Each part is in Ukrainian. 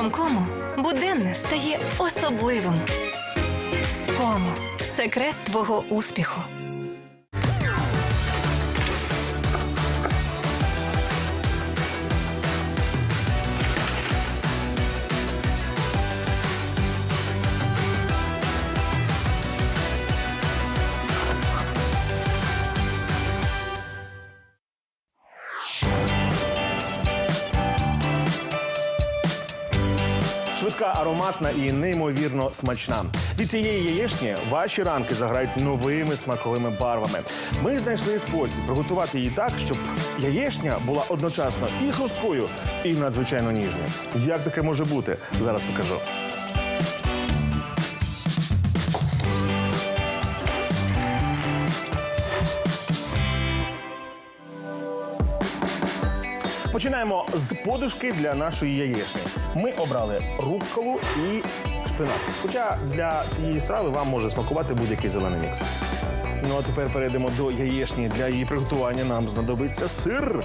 сиром кому буденне стає особливим. Кому секрет твого успіху. Швидка, ароматна і неймовірно смачна. Від цієї яєчні ваші ранки заграють новими смаковими барвами. Ми знайшли спосіб приготувати її так, щоб яєчня була одночасно і хрусткою, і надзвичайно ніжною. Як таке може бути? Зараз покажу. Починаємо з подушки для нашої яєчні. Ми обрали рукколу і шпинат. Хоча для цієї страви вам може смакувати будь-який зелений мікс. Ну а тепер перейдемо до яєчні. Для її приготування нам знадобиться сир.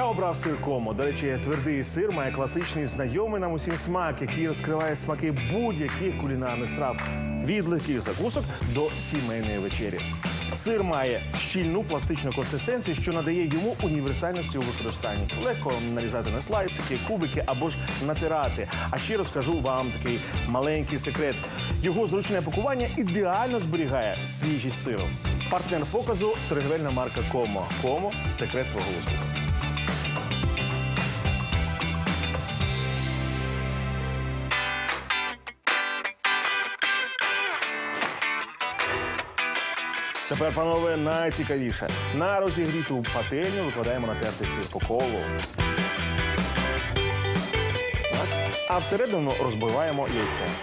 Я обрав сир комо. До речі, твердий сир має класичний знайомий нам усім смак, який розкриває смаки будь-яких кулінарних страв від легких закусок до сімейної вечері. Сир має щільну пластичну консистенцію, що надає йому універсальності у використанні. Легко нарізати на слайсики, кубики або ж натирати. А ще розкажу вам такий маленький секрет. Його зручне пакування ідеально зберігає свіжість сиру. Партнер показу торгівельна марка Комо. Комо секрет твого успіху. Тепер, панове, найцікавіше. На розігріту пательню викладаємо на сир по колу. А всередину розбиваємо яйце.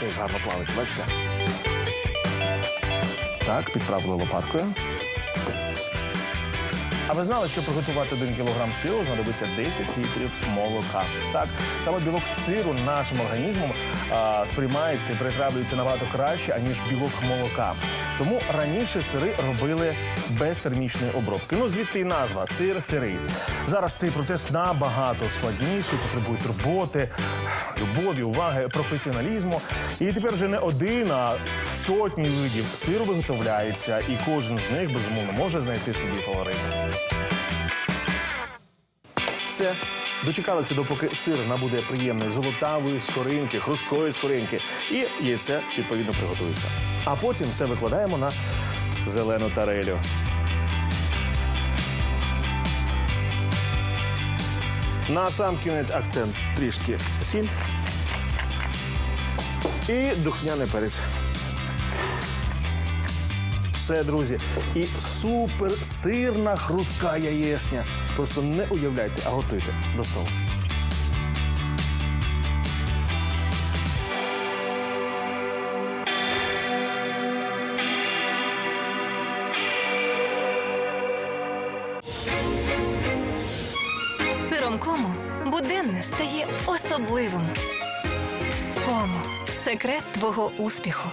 Це гарно плавить, бачите? Так, підправили лопаткою. А ви знали, що приготувати 1 кг сиру знадобиться 10 літрів молока. Так, саме білок сиру нашим організмом а, сприймається і перетравлюється набагато краще, аніж білок молока. Тому раніше сири робили без термічної обробки. Ну звідти і назва сир сирий. Зараз цей процес набагато складніший, потребує турботи, любові, уваги, професіоналізму. І тепер вже не один, а сотні видів сиру виготовляється, і кожен з них безумовно може знайти собі фаворита. Все. Дочекалися, допоки сир набуде приємної золотавої скоринки, хрусткої скоринки, і яйце відповідно приготується. А потім все викладаємо на зелену тарелю. На сам кінець акцент трішки сіль і духняний перець. Все, друзі. І супер сирна хрустка яєчня. Просто не уявляйте, а готуйте до столу. Сиром кому буденне стає особливим. Кому секрет твого успіху.